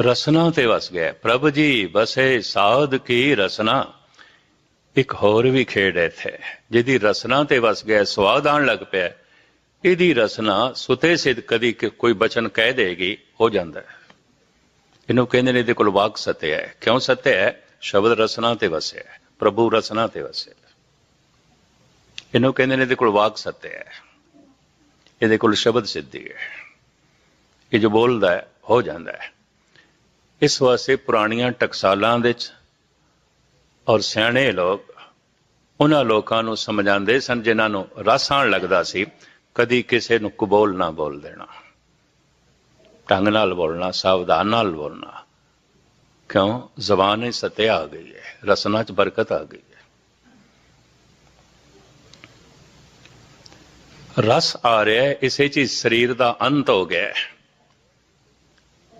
ਰਸਨਾ ਤੇ ਵਸ ਗਿਆ। ਪ੍ਰਭ ਜੀ, ਵਸੇ ਸਾਧ ਕੀ ਰਸਨਾ? ਇੱਕ ਹੋਰ ਵੀ ਖੇਡ ਹੈ ਇੱਥੇ, ਜਿਹਦੀ ਰਸਨਾ ਤੇ ਵਸ ਗਿਆ, ਸਵਾਦ ਆਣ ਲੱਗ ਪਿਆ। ਇਹਦੀ ਰਸਨਾ ਸੁਤੇ ਸਿੱਧ ਕਦੀ ਕੋਈ ਬਚਨ ਕਹਿ ਦੇਗੀ, ਹੋ ਜਾਂਦਾ ਹੈ। ਇਹਨੂੰ ਕਹਿੰਦੇ ਨੇ ਇਹਦੇ ਕੋਲ ਵਾਕ ਸਤਿਆ ਹੈ। ਕਿਉਂ ਸਤਿਆ ਹੈ? ਸ਼ਬਦ ਰਸਨਾ ਤੇ ਵਸਿਆ ਹੈ। ਪ੍ਰਭੂ ਰਸਨਾ ਤੇ ਵਸਿਆ ਇਹਨੂੰ ਕਹਿੰਦੇ ਨੇ ਇਹਦੇ ਕੋਲ ਵਾਕ ਸਤਿਆ ਹੈ। ਇਹਦੇ ਕੋਲ ਸ਼ਬਦ ਸਿੱਧੀ ਹੈ। ਇਹ ਜੋ ਬੋਲਦਾ ਹੈ, ਹੋ ਜਾਂਦਾ ਹੈ। ਇਸ ਵਾਸਤੇ ਪੁਰਾਣੀਆਂ ਟਕਸਾਲਾਂ ਵਿੱਚ ਔਰ ਸਿਆਣੇ ਲੋਕ ਉਹਨਾਂ ਲੋਕਾਂ ਨੂੰ ਸਮਝਾਉਂਦੇ ਸਨ ਜਿਨ੍ਹਾਂ ਨੂੰ ਰਸ ਆਉਣ ਲੱਗਦਾ ਸੀ, ਕਦੀ ਕਿਸੇ ਨੂੰ ਕਬੂਲ ਨਾ ਬੋਲ ਦੇਣਾ, ਢੰਗ ਨਾਲ ਬੋਲਣਾ, ਸਾਵਧਾਨ ਨਾਲ ਬੋਲਣਾ। ਕਿਉਂ? ਜ਼ਬਾਨ ਹੀ ਸਤਿਆ ਆ ਗਈ ਹੈ, ਰਸਨਾ ਚ ਬਰਕਤ ਆ ਗਈ ਹੈ। ਰਸ ਆ ਰਿਹਾ ਹੈ, ਇਸੇ ਚ ਹੀ ਸਰੀਰ ਦਾ ਅੰਤ ਹੋ ਗਿਆ ਹੈ।